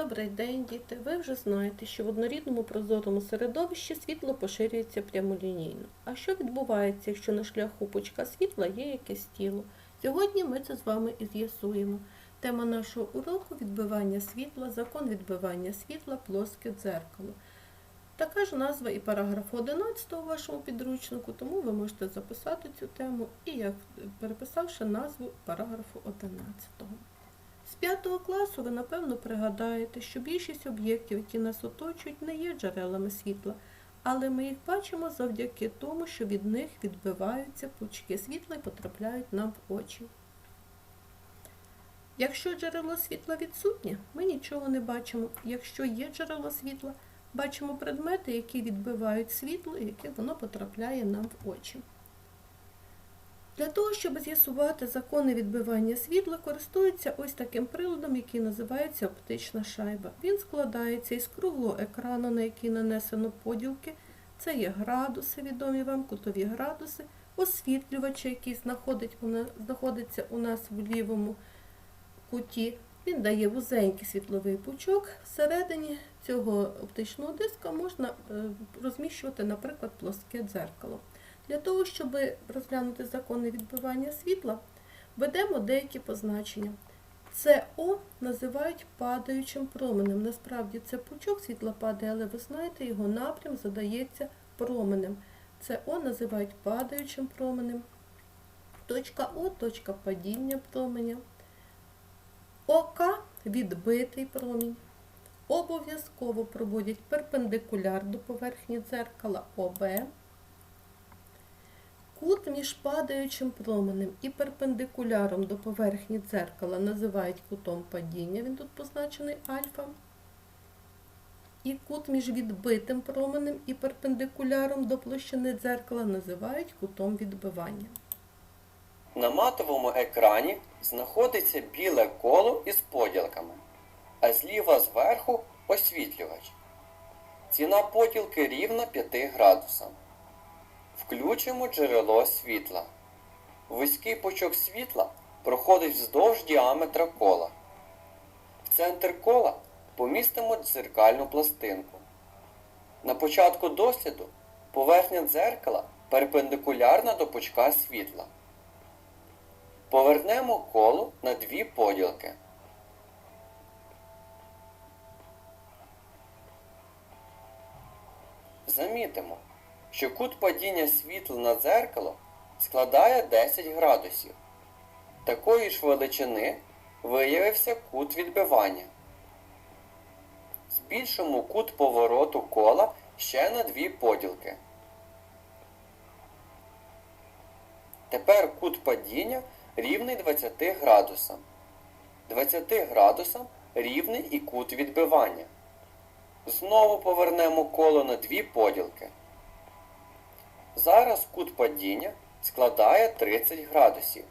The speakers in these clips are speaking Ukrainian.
Добрий день, діти! Ви вже знаєте, що в однорідному прозорому середовищі світло поширюється прямолінійно. А що відбувається, якщо на шляху пучка світла є якесь тіло? Сьогодні ми це з вами і з'ясуємо. Тема нашого уроку відбивання світла, закон відбивання світла, плоске дзеркало. Така ж назва і параграфу 11 у вашому підручнику, тому ви можете записати цю тему і як переписавши назву параграфу 11. З 5 класу ви напевно пригадаєте, що більшість об'єктів, які нас оточують, не є джерелами світла, але ми їх бачимо завдяки тому, що від них відбиваються пучки світла і потрапляють нам в очі. Якщо джерело світла відсутнє, ми нічого не бачимо. Якщо є джерело світла, бачимо предмети, які відбивають світло і яке воно потрапляє нам в очі. Для того, щоб з'ясувати закони відбивання світла, користуються ось таким приладом, який називається оптична шайба. Він складається із круглого екрану, на який нанесено поділки. Це є градуси, відомі вам, кутові градуси, освітлювача, який знаходиться у нас в лівому куті. Він дає вузенький світловий пучок. Всередині цього оптичного диска можна розміщувати, наприклад, плоске дзеркало. Для того, щоб розглянути закони відбивання світла, ведемо деякі позначення. СО називають падаючим променем. Насправді це пучок світла падає, але ви знаєте, його напрям задається променем. СО називають падаючим променем. Точка О точка падіння променя. ОК відбитий промінь. Обов'язково проводять перпендикуляр до поверхні дзеркала ОБ. Кут між падаючим променем і перпендикуляром до поверхні дзеркала називають кутом падіння, він тут позначений альфа. І кут між відбитим променем і перпендикуляром до площини дзеркала називають кутом відбивання. На матовому екрані знаходиться біле коло із поділками, а зліва зверху освітлювач. Ціна поділки рівна 5 градусам. Включимо джерело світла. Вузький пучок світла проходить вздовж діаметра кола. В центр кола помістимо дзеркальну пластинку. На початку досліду поверхня дзеркала перпендикулярна до пучка світла. Повернемо коло на дві поділки. Замітимо, що кут падіння світла на дзеркало складає 10 градусів. Такої ж величини виявився кут відбивання. Збільшимо кут повороту кола ще на дві поділки. Тепер кут падіння рівний 20 градусам. 20 градусам рівний і кут відбивання. Знову повернемо коло на дві поділки. Зараз кут падіння складає 30 градусів.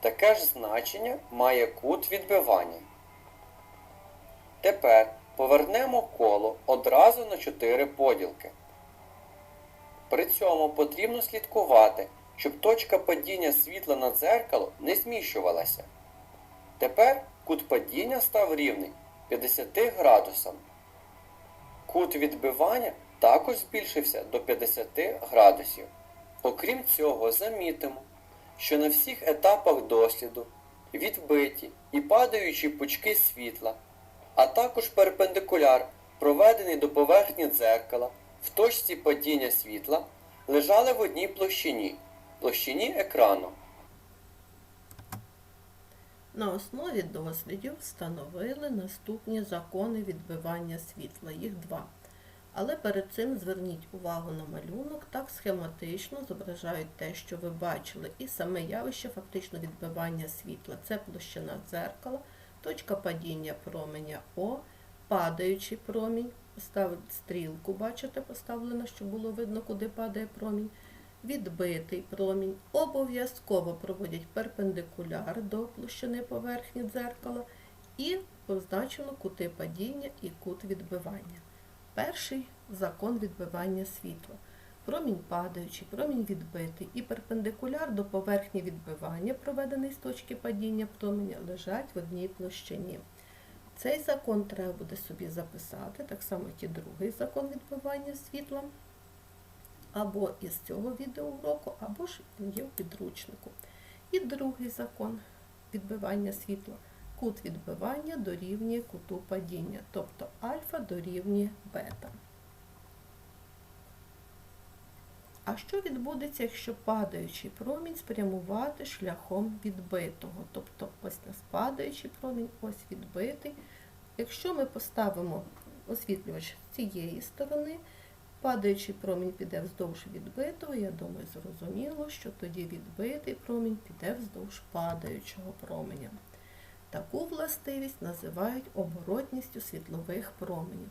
Таке ж значення має кут відбивання. Тепер повернемо коло одразу на 4 поділки. При цьому потрібно слідкувати, щоб точка падіння світла на дзеркало не зміщувалася. Тепер кут падіння став рівний 50 градусам. Кут відбивання також збільшився до 50 градусів. Окрім цього, замітимо, що на всіх етапах досліду відбиті і падаючі пучки світла, а також перпендикуляр, проведений до поверхні дзеркала в точці падіння світла, лежали в одній площині площині екрану. На основі дослідів встановили наступні закони відбивання світла. Їх два. Але перед цим зверніть увагу на малюнок, так схематично зображають те, що ви бачили, і саме явище фактично відбивання світла. Це площина дзеркала, точка падіння променя О, падаючий промінь, поставити стрілку, бачите, поставлено, щоб було видно, куди падає промінь. Відбитий промінь. Обов'язково проводять перпендикуляр до площини поверхні дзеркала і позначено кути падіння і кут відбивання. Перший закон відбивання світла. Промінь падаючий, промінь відбитий і перпендикуляр до поверхні відбивання, проведений з точки падіння променя, лежать в одній площині. Цей закон треба буде собі записати, так само як і другий закон відбивання світла, або із цього відеоуроку, або ж є в підручнику. І другий закон відбивання світла. Кут відбивання дорівнює куту падіння, тобто альфа дорівнює бета. А що відбудеться, якщо падаючий промінь спрямувати шляхом відбитого? Тобто ось нас падаючий промінь, ось відбитий. Якщо ми поставимо освітлювач з цієї сторони, падаючий промінь піде вздовж відбитого, я думаю, зрозуміло, що тоді відбитий промінь піде вздовж падаючого променя. Таку властивість називають оборотністю світлових променів.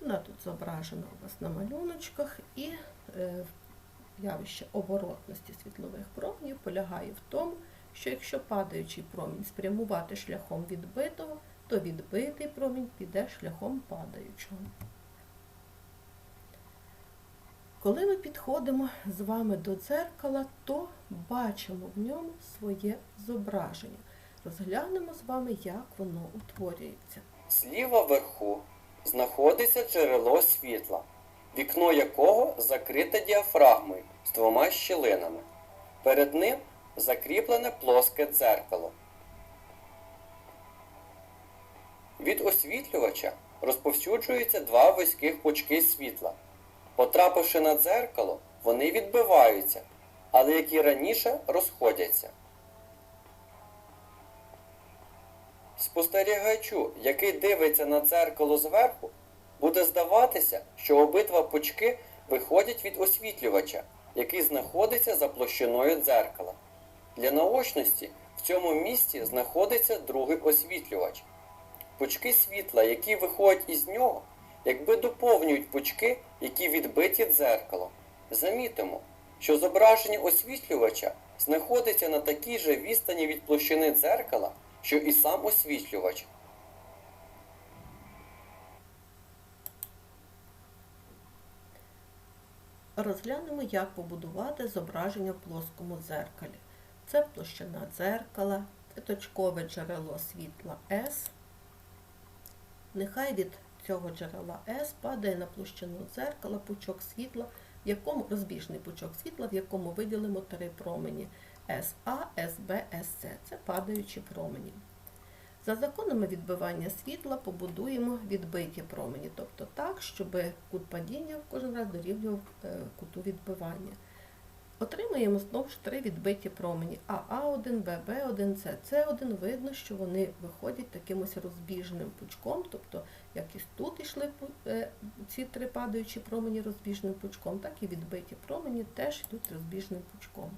Вона тут зображена у вас на малюночках і е, явище оборотності світлових променів полягає в тому, що якщо падаючий промінь спрямувати шляхом відбитого, то відбитий промінь піде шляхом падаючого. Коли ми підходимо з вами до дзеркала, то бачимо в ньому своє зображення. Розглянемо з вами, як воно утворюється. Зліва вверху знаходиться джерело світла, вікно якого закрите діафрагмою з двома щілинами. Перед ним закріплене плоске дзеркало. Від освітлювача розповсюджуються два вузьких пучки світла. Потрапивши на дзеркало, вони відбиваються, але як і раніше розходяться. Спостерігачу, який дивиться на дзеркало зверху, буде здаватися, що обидва пучки виходять від освітлювача, який знаходиться за площиною дзеркала. Для наочності в цьому місці знаходиться другий освітлювач. Пучки світла, які виходять із нього, якби доповнюють пучки, які відбиті дзеркалом. Замітимо, що зображення освітлювача знаходиться на такій же відстані від площини дзеркала, що і сам освітлювач. Розглянемо, як побудувати зображення в плоскому дзеркалі. Це площина дзеркала, точкове джерело світла S. Нехай від цього джерела S падає на площину дзеркала пучок світла, в якому розбіжний пучок світла, в якому виділимо три промені SA, SB, SC. Це падаючі промені. За законами відбивання світла побудуємо відбиті промені, тобто так, щоб кут падіння кожен раз дорівнював е, куту відбивання. Отримаємо знову ж три відбиті промені АА1, ББ1, СС1. Видно, що вони виходять таким ось розбіжним пучком, тобто як і тут йшли е, ці три падаючі промені розбіжним пучком, так і відбиті промені теж йдуть розбіжним пучком.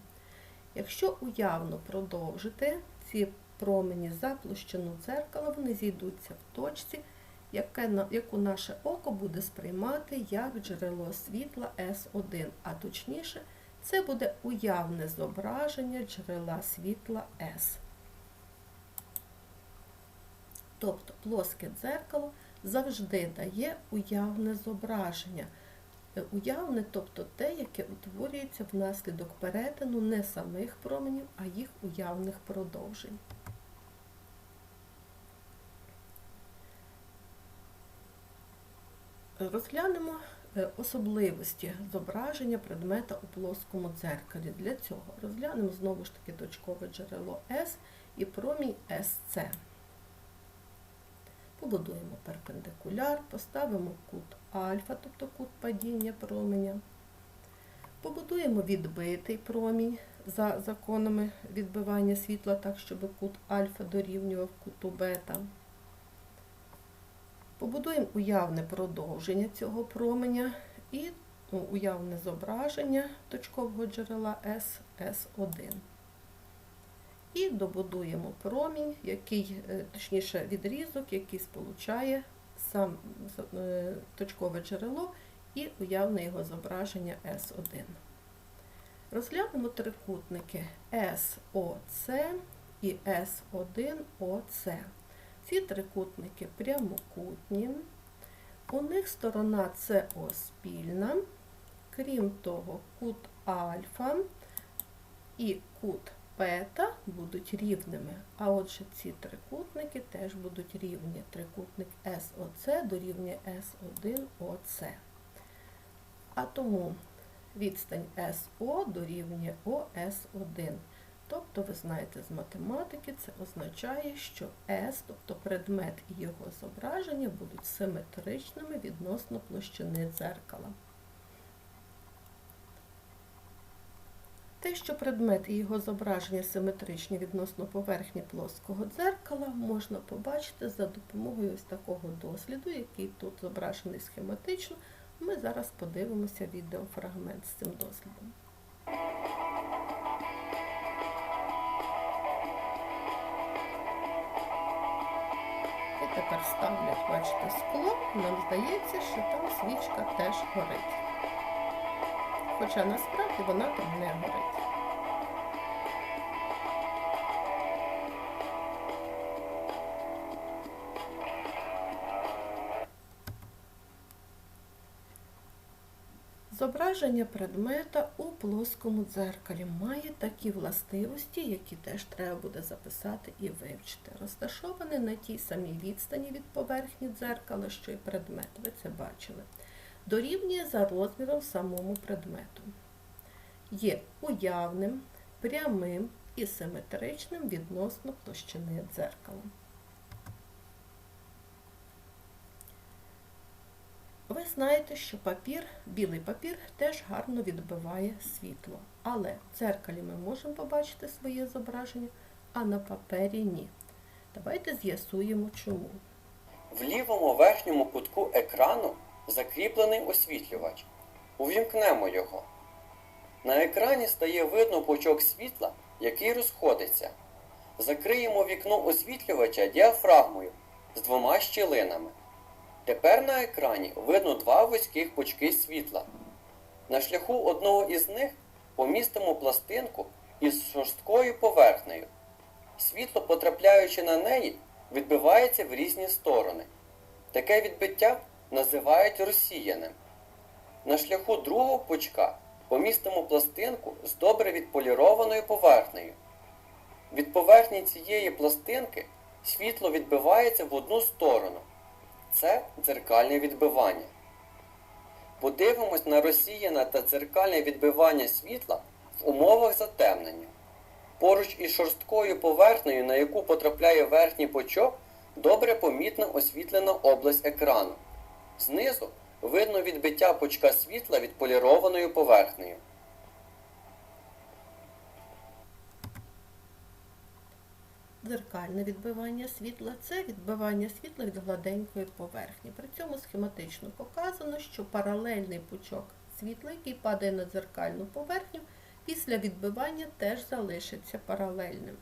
Якщо уявно продовжити ці промені за площину дзеркала, вони зійдуться в точці, яку наше око буде сприймати як джерело світла S1, а точніше, це буде уявне зображення джерела світла S. Тобто плоске дзеркало завжди дає уявне зображення. Е, Уявне, тобто те, яке утворюється внаслідок перетину не самих променів, а їх уявних продовжень. Розглянемо е, особливості зображення предмета у плоскому дзеркалі. Для цього розглянемо знову ж таки точкове джерело S і промінь SC. Побудуємо перпендикуляр, поставимо кут альфа, тобто кут падіння променя. Побудуємо відбитий промінь за законами відбивання світла, так, щоб кут альфа дорівнював куту бета. Побудуємо уявне продовження цього променя і ну, уявне зображення точкового джерела S, S1. І добудуємо промінь, який, е, точніше відрізок, який сполучає сам е, точкове джерело і уявне його зображення S1. Розглянемо трикутники SOC і S1OC. Ці трикутники прямокутні, у них сторона СО спільна, крім того, кут альфа і кут пета будуть рівними, а отже ці трикутники теж будуть рівні. Трикутник СОЦ дорівнює С1ОЦ. А тому відстань СО дорівнює ОС1. Тобто, ви знаєте з математики, це означає, що S, тобто предмет і його зображення, будуть симетричними відносно площини дзеркала. Те, що предмет і його зображення симетричні відносно поверхні плоского дзеркала, можна побачити за допомогою ось такого досліду, який тут зображений схематично. Ми зараз подивимося відеофрагмент з цим дослідом. І тепер ставлять, бачите, скло, нам здається, що там свічка теж горить. Хоча насправді вона там не горить. Зображення предмета у плоскому дзеркалі має такі властивості, які теж треба буде записати і вивчити. Розташований на тій самій відстані від поверхні дзеркала, що й предмет, ви це бачили. Дорівнює за розміром самому предмету. Є уявним, прямим і симетричним відносно площини дзеркала. Ви знаєте, що папір, білий папір теж гарно відбиває світло. Але в дзеркалі ми можемо побачити своє зображення, а на папері ні. Давайте з'ясуємо чому. В лівому верхньому кутку екрану закріплений освітлювач. Увімкнемо його. На екрані стає видно пучок світла, який розходиться. Закриємо вікно освітлювача діафрагмою з двома щілинами. Тепер на екрані видно два вузьких пучки світла. На шляху одного із них помістимо пластинку із жорсткою поверхнею. Світло, потрапляючи на неї, відбивається в різні сторони. Таке відбиття називають розсіяним. На шляху другого пучка помістимо пластинку з добре відполірованою поверхнею. Від поверхні цієї пластинки світло відбивається в одну сторону. Це дзеркальне відбивання. Подивимось на розсіяне та дзеркальне відбивання світла в умовах затемнення. Поруч із шорсткою поверхнею, на яку потрапляє верхній пучок, добре помітна освітлена область екрану. Знизу видно відбиття пучка світла відполірованою поверхнею. Дзеркальне відбивання світла це відбивання світла від гладенької поверхні. При цьому схематично показано, що паралельний пучок світла, який падає на дзеркальну поверхню, після відбивання теж залишиться паралельним.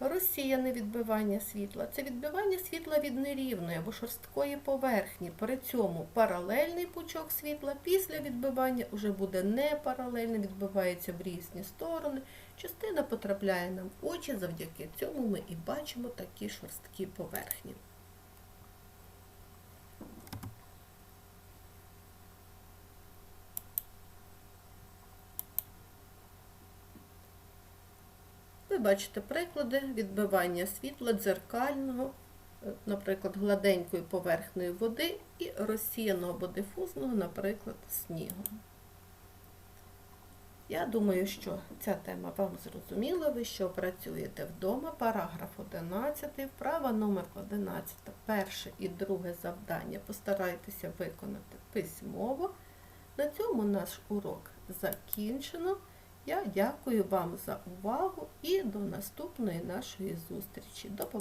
Розсіяне відбивання світла це відбивання світла від нерівної або шорсткої поверхні. При цьому паралельний пучок світла після відбивання вже буде не паралельним, відбивається в різні сторони. Частина потрапляє нам в очі, завдяки цьому ми і бачимо такі шорсткі поверхні. Ви бачите приклади відбивання світла дзеркального, е, наприклад, гладенькою поверхнею води і розсіяного або дифузного, наприклад, снігом. Я думаю, що ця тема вам зрозуміла. Ви що працюєте вдома. Параграф 11, вправа номер 11, перше і друге завдання. Постарайтеся виконати письмово. На цьому наш урок закінчено. Я дякую вам за увагу і до наступної нашої зустрічі. До побачення.